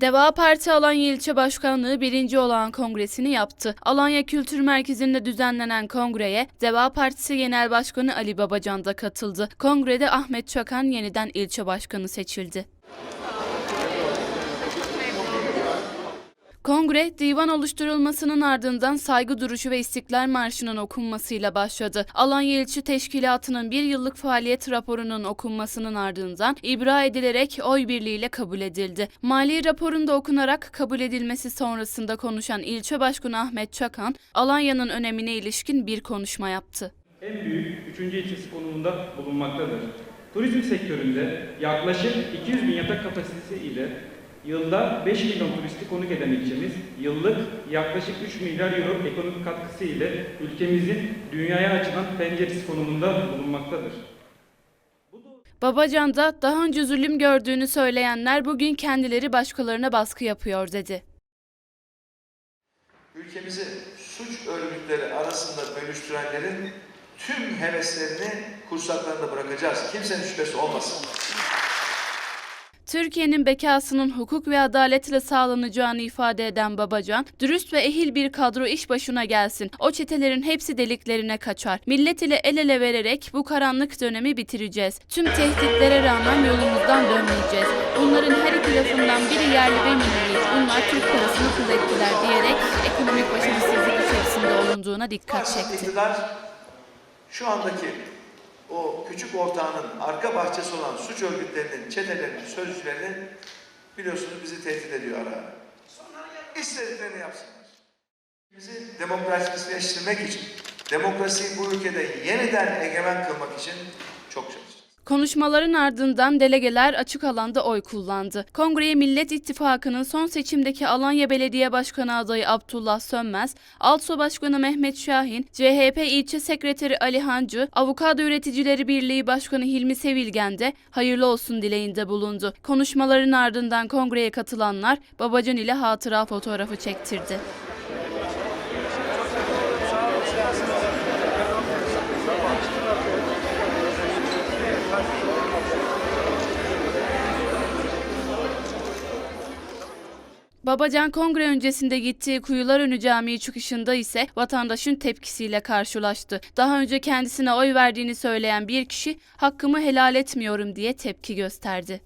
Deva Parti Alanya İlçe Başkanlığı birinci olan kongresini yaptı. Alanya Kültür Merkezi'nde düzenlenen kongreye Deva Partisi Genel Başkanı Ali Babacan da katıldı. Kongrede Ahmet Çakan yeniden ilçe başkanı seçildi. Kongre, divan oluşturulmasının ardından saygı duruşu ve İstiklal Marşı'nın okunmasıyla başladı. Alanya İlçi Teşkilatı'nın bir yıllık faaliyet raporunun okunmasının ardından ibra edilerek oy birliğiyle kabul edildi. Mali raporun da okunarak kabul edilmesi sonrasında konuşan ilçe başkanı Ahmet Çakan, Alanya'nın önemine ilişkin bir konuşma yaptı. en büyük üçüncü ilçesi konumunda bulunmaktadır. Turizm sektöründe yaklaşık 200 bin yatak kapasitesi ile yılda 5 milyon turisti konuk eden ilçemiz, yıllık yaklaşık 3 milyar euro ekonomik katkısı ile ülkemizin dünyaya açılan penceresi konumunda bulunmaktadır. Babacan da daha önce zulüm gördüğünü söyleyenler bugün kendileri başkalarına baskı yapıyor dedi. ülkemizi suç örgütleri arasında bölüştürenlerin tüm heveslerini kursaklarında bırakacağız. Kimsenin şüphesi olmasın. Türkiye'nin bekasının hukuk ve adaletle sağlanacağını ifade eden Babacan, dürüst ve ehil bir kadro iş başına gelsin. O çetelerin hepsi deliklerine kaçar. Millet ile el ele vererek bu karanlık dönemi bitireceğiz. Tüm tehditlere rağmen yolumuzdan dönmeyeceğiz. Bunların her iki lafından biri yerli ve milli. Bunlar Türk parasını kul ettiler diyerek ekonomik başarısızlık içerisinde olunduğuna dikkat çekti. şu andaki o küçük ortağının arka bahçesi olan suç örgütlerinin, çetelerinin, sözcülerini biliyorsunuz bizi tehdit ediyor ara ara. İstediklerini yapsınlar. Bizi demokratikleştirmek için, demokrasiyi bu ülkede yeniden egemen kılmak için çok çalışacağız. Konuşmaların ardından delegeler açık alanda oy kullandı. Kongreye Millet İttifakı'nın son seçimdeki Alanya Belediye Başkanı adayı Abdullah Sönmez, Also Başkanı Mehmet Şahin, CHP İlçe Sekreteri Ali Hancı, Avukado Üreticileri Birliği Başkanı Hilmi Sevilgen de hayırlı olsun dileğinde bulundu. Konuşmaların ardından kongreye katılanlar Babacan ile hatıra fotoğrafı çektirdi. Babacan kongre öncesinde gittiği Kuyular Önü Camii çıkışında ise vatandaşın tepkisiyle karşılaştı. Daha önce kendisine oy verdiğini söyleyen bir kişi hakkımı helal etmiyorum diye tepki gösterdi.